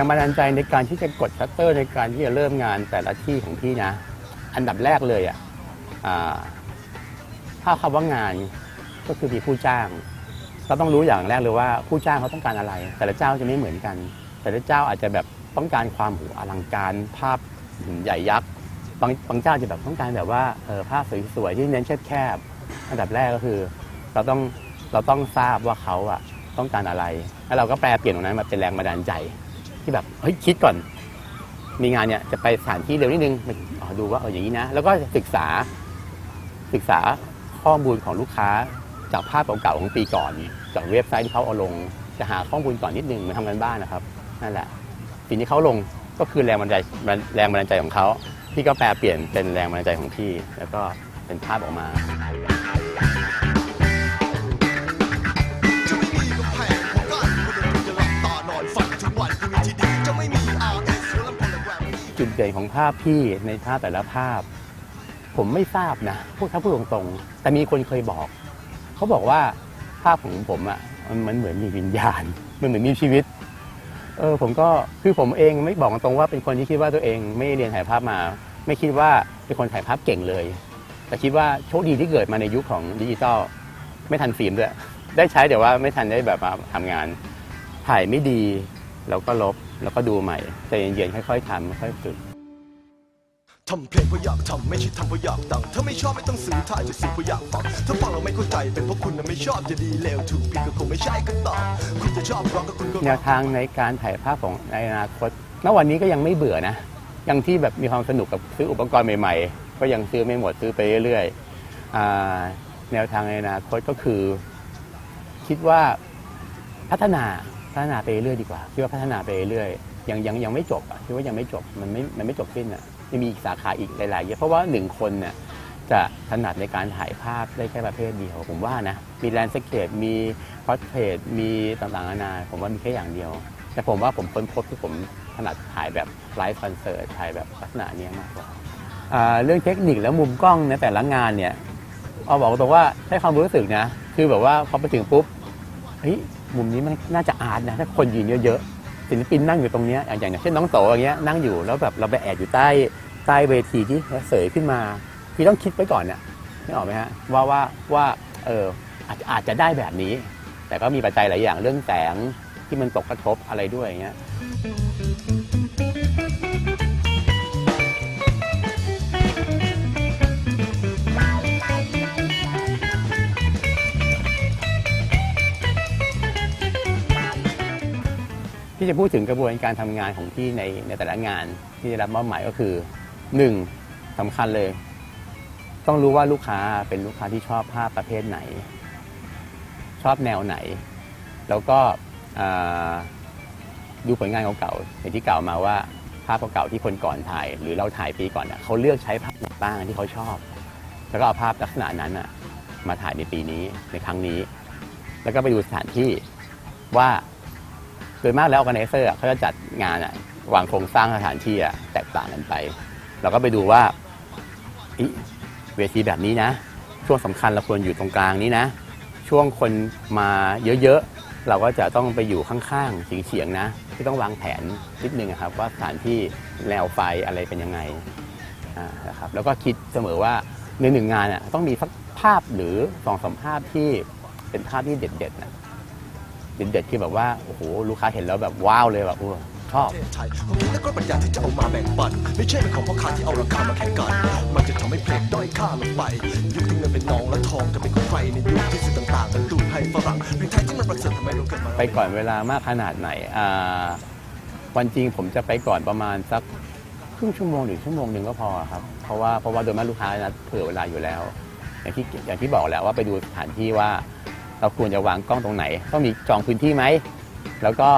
รงบันดาลใจในการที่จะกดชัตเตอร์ในการที่จะเริ่มงานแต่ละที่ของพี่นะ อันดับแรกเลยอะอ่าถ้าคำว่างานก็คือมีผู้จ้าง เราต้องรู้อย่างแรกเลยว่าผู้จ้างเขาต้องการอะไร แต่ละเจ้าจะไม่เหมือนกัน แต่ละเจ้าอาจจะแบบต้องการความหูอลังการภาพใหญ่ยักษ์บางบางเจ้าจะแบบต้องการแบบว่าเออภาพสวยๆที่เน้นแคบๆอันดับแรกก็คือ เราต้องเราต้องทราบว่าเขาอะต้องการอะไร แล้วเราก็แปลเปลี่ยนตรงนั้นมาเป็นแรงบันดาลใจ ที่แบบเฮ้ยคิดก่อน มีงานเนี่ยจะไปสถานที่เร็วนิดนึงอ๋อดูว่าเอออย่างนี้นะ แล้วก็ศึกษาศึกษาข้อมูลของลูกค้าจากภาพเก่าๆของปีก่อนจากเว็บไซต์ที่เขาเอาลง จะหาข้อมูลก่อนนิดนึงมาทำกันบ้านนะครับนั่นแหละสิ่งที่เขาลงก็คือแรงบันดาลใจแรงบันดาลใจของเขาพี่ก็แปลเปลี่ยนเป็นแรงบันดาลใจของพี่ แล้วก็เป็นภาพออกมา จุดเด่นของภาพพี่ในภาพแต่ละภาพ ผมไม่ทราบนะพูดถ้าพูดตรงๆแต่มีคนเคยบอก เขาบอกว่าภาพของผมอะ่ะมันมันเหมือนมีวิญญาณ มันเหมือนมีชีวิต เออผมก็คือผมเองไม่บอกตรงว่าเป็นคนที่คิดว่าตัวเองไม่เรียนถ่ายภาพมา ไม่คิดว่าเป็นคนถ่ายภาพเก่งเลย แต่คิดว่าโชคดีที่เกิดมาในยุคของดิจิตอลไม่ทันฟิล์มด้วยได้ใช้แต่ว่าไม่ทันได้แบบมาทำงาน ถ่ายไม่ดีแล้วก็ลบ แล้วก็ดูใหม่ใจเย็นๆค่อยๆทำค่อยๆฝึกทำเพลงเพราะอยากทำไม่ใช่ทำเพราะอยากดังถ้าไม่ชอบไม่ต้องซื้อถ้าจะซื้อเพราะอยากฟังถ้าฟังเราไม่เข้าใจเป็นเพราะคุณน่ะไม่ชอบจะดีเลวถูกผิดก็คงไม่ใช่ก็ตอบคุณจะชอบร้องก็คุณก็แนวทางในการถ่ายภาพของในอนาคตณวันนี้ก็ยังไม่เบื่อนะยังที่แบบมีความสนุกกับซื้ออุปกรณ์ใหม่ ๆ ก็ยังซื้อไม่หมดซื้อไปเรื่อยๆอ่าแนวทางในอนาคตก็คือ คิดว่าพัฒนา พัฒนาไปเรื่อยดีกว่าคิดว่าพัฒนาไปเรื่อยยังยังยังไม่จบอะคิดว่ายังไม่จบมันไม่มันไม่จบสิ้นอะยังมีอีกสาขาอีกหลายๆเยอะเพราะว่าหนึ่งคนเนี่ยจะถนัดในการถ่ายภาพได้แค่ประเภทเดียว ผมว่านะ มีแลนด์สเคปมีพอร์เทรตมีต่างๆนานาผมว่ามีแค่อย่างเดียว แต่ผมว่าผมค้นพบที่ผมถนัดถ่ายแบบไลฟ์คอนเสิร์ตถ่ายแบบลักษณะเนี้ยมากกว่าอ่าเรื่องเทคนิคและมุมกล้องในแต่ละงานเนี่ยเอาบอกตรงว่าให้ความรู้สึกนะ คือแบบว่าพอไปถึงปุ๊บเฮ้ย มุมนี้มันน่าจะอาร์ตนะถ้าคนยืนเยอะๆศิลปินนั่งอยู่ตรงเนี้ยอย่างอย่างเช่นน้องโตอย่างเงี้ยนั่งอยู่แล้วแบบเราไปแอบอยู่ใต้ใต้เวทีที่เสยขึ้นมาพี่ต้องคิดไว้ก่อนเนี่ยนึกออกไหมฮะว่าว่าว่าเอออาจจะอาจจะได้แบบนี้ แต่ก็มีปัจจัยหลายอย่างเรื่องแสงที่มันตกกระทบอะไรด้วยอย่างเงี้ย จะพูดถึงกระบวนการทำงานของพี่ในในแต่ละงานที่ได้รับมอบหมายก็คือหนึ่งสำคัญเลย ต้องรู้ว่าลูกค้าเป็นลูกค้าที่ชอบภาพประเภทไหน ชอบแนวไหน แล้วก็ดูผลงานเก่าๆอย่างที่กล่าวมาว่าภาพเก่าๆที่คนก่อนถ่าย หรือเราถ่ายปีก่อนเขาเลือกใช้ภาพไหนบ้างที่เขาชอบ แล้วก็เอาภาพลักษณะนั้นมาถ่ายในปีนี้ในครั้งนี้ แล้วก็ไปดูสถานที่ว่า โดยมากแล้ว o r g a n i z e r อะเขาจะจัดงานอะวางโครงสร้างสถานที่อะแตกต่างกันไป เราก็ไปดูว่าเวทีแบบนี้นะ ช่วงสำคัญเราควรอยู่ตรงกลางนี้นะ ช่วงคนมาเยอะๆ เราก็จะต้องไปอยู่ข้างๆเฉียงๆนะ ที่ต้องวางแผนนิดนึงอะครับว่าสถานที่แนวไฟอะไรเป็นยังไงนะครับแล้วก็คิดเสมอว่าในหนึ่งงานอะต้องมีสักภาพหรือสองสามภาพที่เป็นภาพที่เด็ดๆนะ เด็ดๆคือแบบว่าโอ้โหลูกค้าเห็นแล้วแบบว้าวเลยแบบโอ้ชอบประเทศไทยเขามีนักปัญญาที่จะเอามาแบ่งปัน ไม่ใช่เป็นของพ่อค้าที่เอาราคามาแข่งกัน มันจะทำให้เพลงด้อยค่าลงไป ยุคที่เงินเป็นนองและทองจะเป็นของใครในยุคที่สิ่งต่างๆกันดูดให้ฝรั่งเพลงไทยที่มันประเสริฐทำไมเราเกิดมาไปก่อนเวลามากขนาดไหนอ่าวันจริงผมจะไปก่อนประมาณสักครึ่งชั่วโมงหรือชั่วโมงหนึ่งก็พอครับเพราะว่าเพราะว่าโดยมากลูกค้านัดเผื่อเวลาอยู่แล้ว อย่างที่อย่างที่บอกแล้วว่าไปดูสถานที่ว่า เราควรจะวางกล้องตรงไหน ต้องมีจองพื้นที่ไหม แล้วก็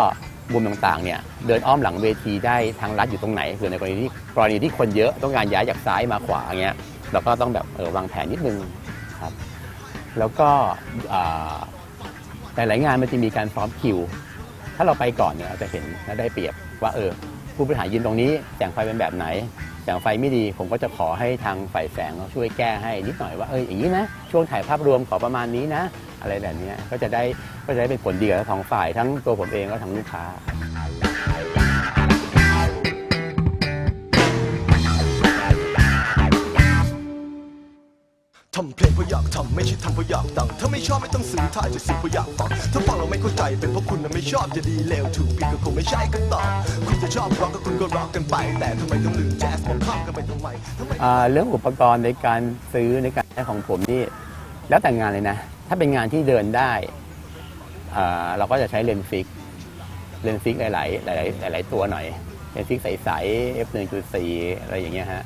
มุมต่างๆเนี่ยเดินอ้อมหลังเวทีได้ทางลัดอยู่ตรงไหนหรือในกรณีที่กรณีที่คนเยอะต้องการย้ายจากซ้ายมาขวาอย่างเงี้ยเราก็ต้องแบบเออวางแผนนิดนึงครับแล้วก็แต่หลายงานมันจะมีการซ้อมคิว ถ้าเราไปก่อนเนี่ยเราจะเห็นและได้เปรียบว่าเออผู้บริหารยืนตรงนี้แสงไฟเป็นแบบไหน อย่างไฟไม่ดีผมก็จะขอให้ทางฝ่ายแสงเขาช่วยแก้ให้นิดหน่อยว่าเอออย่างนี้นะช่วงถ่ายภาพรวมขอประมาณนี้นะ อะไรแบบนี้ก็จะได้ก็จะได้เป็นผลดีกับทั้งสองฝ่ายทั้งตัวผมเองและทั้งลูกค้า ทำเพลงเพราะอยากทำไม่ใช่ทำเพราะอยากดังถ้าไม่ชอบไม่ต้องซื้อถ้าจะซื้อเพราะอยากฟังถ้าฟังเราไม่เข้าใจเป็นเพราะคุณน่ะไม่ชอบจะดีเลวถูกผิดก็คงไม่ใช่คำตอบคุณจะชอบร็อกก็คุณก็ร็อกกันไป แต่ทำไมต้องลืมแจ๊สมองข้ามกันไปทำไมทำไมอ่าเรื่องอุปกรณ์ในการซื้อในการใช้ของผมนี่ แล้วแต่งานเลยนะ ถ้าเป็นงานที่เดินได้อ่าเราก็จะใช้เลนส์ฟิกเลนส์ฟิกหลาย ๆ หลาย ๆ หลาย ๆ ตัวหน่อยเลนส์ฟิกใสๆ f 1.4อะไรอย่างเงี้ยฮะ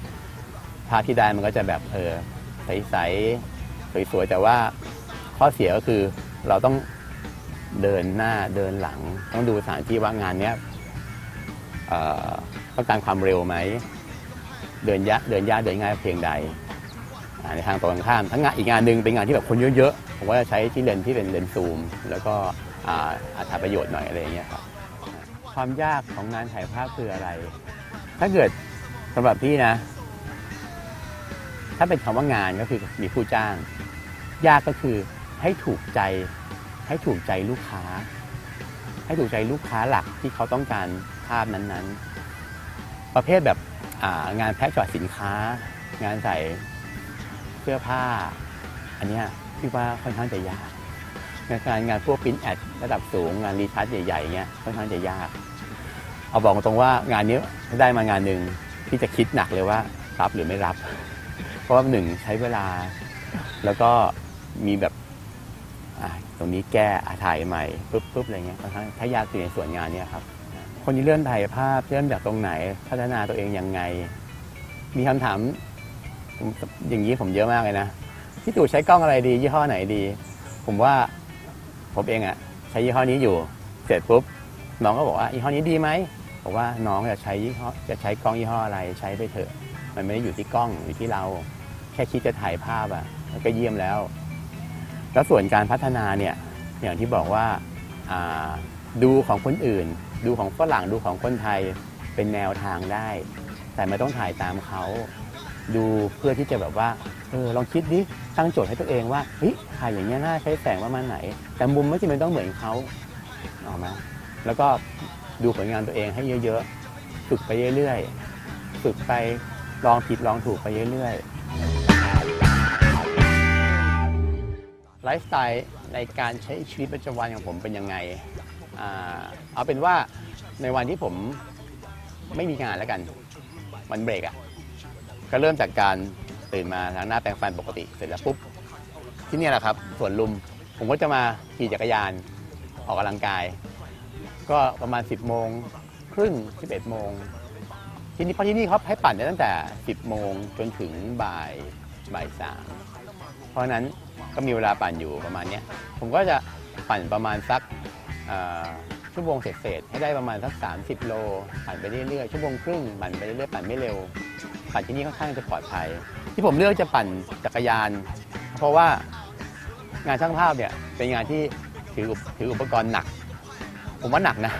ภาพที่ได้มันก็จะแบบเออ ใสๆสวยๆแต่ว่าข้อเสียก็คือเราต้องเดินหน้าเดินหลัง ต้องดูสถานที่ว่างานเนี้ยต้องการความเร็วไหม เดินยะเดินยากเดินง่ายเพียงใดในทางตรงข้ามทั้งงานอีกงานหนึ่งเป็นงานที่แบบคนเยอะๆผมก็จะใช้ที่เลนที่เป็นเลนซูม แล้วก็อ่าอัตราประโยชน์หน่อยอะไรอย่างเงี้ยครับความยากของงานถ่ายภาพคืออะไร ถ้าเกิดสำหรับพี่นะ ถ้าเป็นคำว่างานก็คือมีผู้จ้าง ยากก็คือให้ถูกใจ ให้ถูกใจลูกค้า ให้ถูกใจลูกค้าหลักที่เขาต้องการภาพนั้นๆ ประเภทแบบงานแพ็คช็อตสินค้า งานใส่เสื้อผ้า อันนี้พี่ว่าค่อนข้างจะยากงานการงานพวกปริ้นแอดระดับสูงงานรีทัชใหญ่ๆเงี้ยค่อนข้างจะยาก เอาบอกตรงว่างานนี้ได้มางานหนึ่งพี่จะคิดหนักเลยว่ารับหรือไม่รับ เพราะว่าหนึ่งใช้เวลา แล้วก็มีแบบตรงนี้แก้อะถ่ายใหม่ปุ๊บปุ๊บอะไรเงี้ยค่อนข้างถ้ยากคือในส่วนงานเนี้ยครับ คนที่เริ่มถ่ายภาพเริ่มจากตรงไหนพัฒนาตัวเองยังไง มีคำถามอย่างนี้ผมเยอะมากเลยนะพี่ตู่ใช้กล้องอะไรดี ยี่ห้อไหนดี ผมว่าผมเองอะใช้ยี่ห้อนี้อยู่ เสร็จปุ๊บน้องก็บอกว่ายี่ห้อนี้ดีไหมบอกว่าน้องจะใช้ยี่ห้อจะใช้กล้องยี่ห้ออะไรใช้ไปเถอะ มันไม่ได้อยู่ที่กล้องอยู่ที่เรา แค่คิดจะถ่ายภาพอะมันก็เยี่ยมแล้ว แล้วส่วนการพัฒนาเนี่ยอย่างที่บอกว่าาดูของคนอื่น ดูของฝรั่งดูของคนไทยเป็นแนวทางได้ แต่ไม่ต้องถ่ายตามเขา ดูเพื่อที่จะแบบว่าเออลองคิดดิตั้งโจทย์ให้ตัวเองว่าเฮ้ยถ่ายอย่างเงี้ยน่าใช้แสงประมาณไหน แต่มุมไม่จำเป็นต้องเหมือนเขาออกไหมแล้วก็ดูผลงานตัวเองให้เยอะๆฝึกไปเรื่อยๆฝึกไปลองผิดลองถูกไปเรื่อยๆ ไลฟ์สไตล์ในการใช้ชีวิตประจำวันของผมเป็นยังไงอเอาเป็นว่าในวันที่ผมไม่มีงานแล้วกันวันเบรกอะ่ะก็เริ่มจากการตื่นมาล้างหน้าแปรงฟันปกติเสร็จแล้วปุ๊บที่นี่แหละครับสวนลุมผมก็จะมาขี่จักรยานออกกำลังกาย ก็ประมาณ 10 โมงครึ่ง 11 โมง ที่นี่เพราะที่นี่เขาให้ปั่นได้ตั้งแต่ 10 โมงจนถึงบ่าย บ่ายสามเพราะฉะนั้นก็มีเวลาปั่นอยู่ประมาณเนี้ยผมก็จะปั่นประมาณสักชั่วโมงเศษๆให้ได้ประมาณสัก 30 โล ปั่นไปเรื่อยๆชั่วโมงครึ่งปั่นไปเรื่อยๆปั่นไม่เร็ว ปั่นที่นี่ค่อนข้างจะปลอดภัย ที่ผมเลือกจะปั่นจักรยาน เพราะว่างานช่างภาพเนี่ยเป็นงานที่ถือถืออุปกรณ์หนัก ผมว่าหนักนะ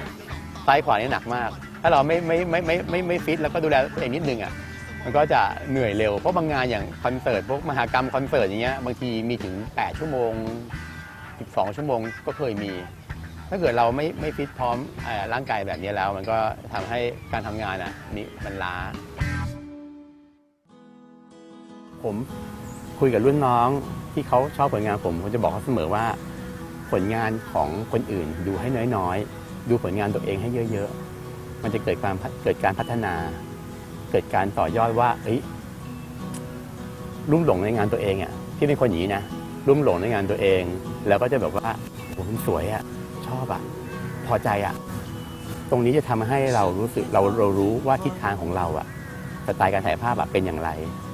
ซ้ายขวานี่หนักมาก ถ้าเราไม่ไม่ไม่ไม่ไม่ไม่ฟิตแล้วก็ดูแลตัวเองนิดนึงอะ มันก็จะเหนื่อยเร็ว เพราะบางงานอย่างคอนเสิร์ตพวกมหากรรมคอนเสิร์ตอย่างเงี้ยบางทีมีถึง 8 ชั่วโมง 12 ชั่วโมงก็เคยมี ถ้าเกิดเราไม่ไม่ฟิตพร้อมเออร่างกายแบบนี้แล้ว มันก็ทำให้การทำงานอะนี่มันล้า ผมคุยกับรุ่นน้องที่เขาชอบผลงานผมผมจะบอกเขาเสมอว่า ผลงานของคนอื่นดูให้น้อยๆ ดูผลงานตัวเองให้เยอะๆ มันจะเกิดความพัฒเกิดการพัฒนา กิดการต่อยอดว่าเอ้ยรุ่มหลงในงานตัวเองอะที่เป็นคนอย่างนี้นะรุ่มหลงในงานตัวเอง แล้วก็จะแบบว่าโอ้มันสวยอะชอบอะพอใจอะตรงนี้จะทำให้เรารู้สึกเราเรารู้ว่าทิศทางของเราอะสไตล์การถ่ายภาพอะเป็นอย่างไร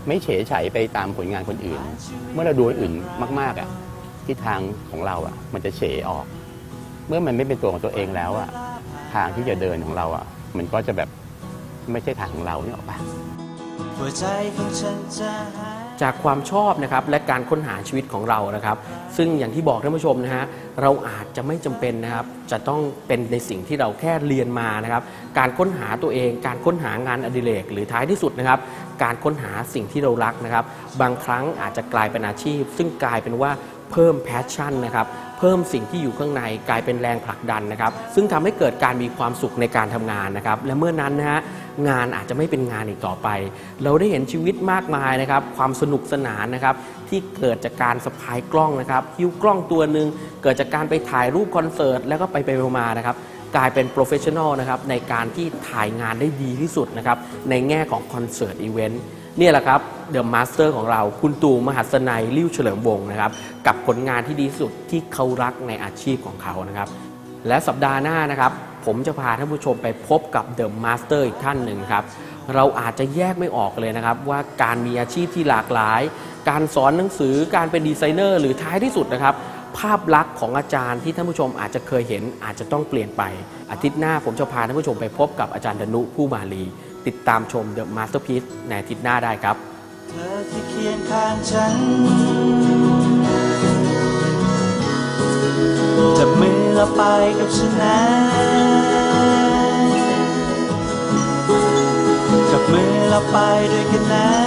ไม่เฉยเฉยไปตามผลงานคนอื่น เมื่อเราดูคนอื่นมากๆอะทิศทางของเราอะ มันจะเฉยออก เมื่อมันไม่เป็นตัวของตัวเองแล้วอะทางที่จะเดินของเราอะ มันก็จะแบบ ไม่ใช่ทางของเราเนี่ยหรอกปะหัวใจของฉันจะหายจากความชอบนะครับและการค้นหาชีวิตของเรานะครับ ซึ่งอย่างที่บอกท่านผู้ชมนะฮะเราอาจจะไม่จำเป็นนะครับ จะต้องเป็นในสิ่งที่เราแค่เรียนมานะครับ การค้นหาตัวเอง การค้นหางานอดิเรกหรือท้ายที่สุดนะครับ การค้นหาสิ่งที่เรารักนะครับ บางครั้งอาจจะกลายเป็นอาชีพ ซึ่งกลายเป็นว่า เพิ่มแพชชั่นนะครับเพิ่มสิ่งที่อยู่ข้างในกลายเป็นแรงผลักดันนะครับซึ่งทำให้เกิดการมีความสุขในการทำงานนะครับและเมื่อนั้นนะฮะงานอาจจะไม่เป็นงานอีกต่อไป เราได้เห็นชีวิตมากมายนะครับความสนุกสนานนะครับที่เกิดจากการสะพายกล้องนะครับหิ้วกล้องตัวหนึ่งเกิดจากการไปถ่ายรูปคอนเสิร์ตแล้วก็ไปไปมานะครับกลายเป็นโปรเฟชชั่นอลนะครับในการที่ถ่ายงานได้ดีที่สุดนะครับในแง่ของคอนเสิร์ตอีเวนต์ นี่แหละครับเดอะมาสเตอร์ของเรา คุณตู่มหัศนัยลิ้วเฉลิมวงศ์นะครับ กับผลงานที่ดีที่สุดที่เขารักในอาชีพของเขานะครับ และสัปดาห์หน้านะครับ ผมจะพาท่านผู้ชมไปพบกับเดอะมาสเตอร์อีกท่านหนึ่งครับ เราอาจจะแยกไม่ออกเลยนะครับ ว่าการมีอาชีพที่หลากหลาย การสอนหนังสือการเป็นดีไซเนอร์ หรือท้ายที่สุดนะครับภาพลักษณ์ของอาจารย์ที่ท่านผู้ชมอาจจะเคยเห็นอาจจะต้องเปลี่ยนไป อาทิตย์หน้าผมจะพาท่านผู้ชมไปพบกับอาจารย์ดนุผู้มาลี ติดตามชม The Masterpiece ในอาทิตย์หน้าได้ครับ เธอที่เคียงข้างฉันจับมือเราไปกับฉันนะจับมือเราไปด้วยกันนะจับมือเราไปกับฉันนะ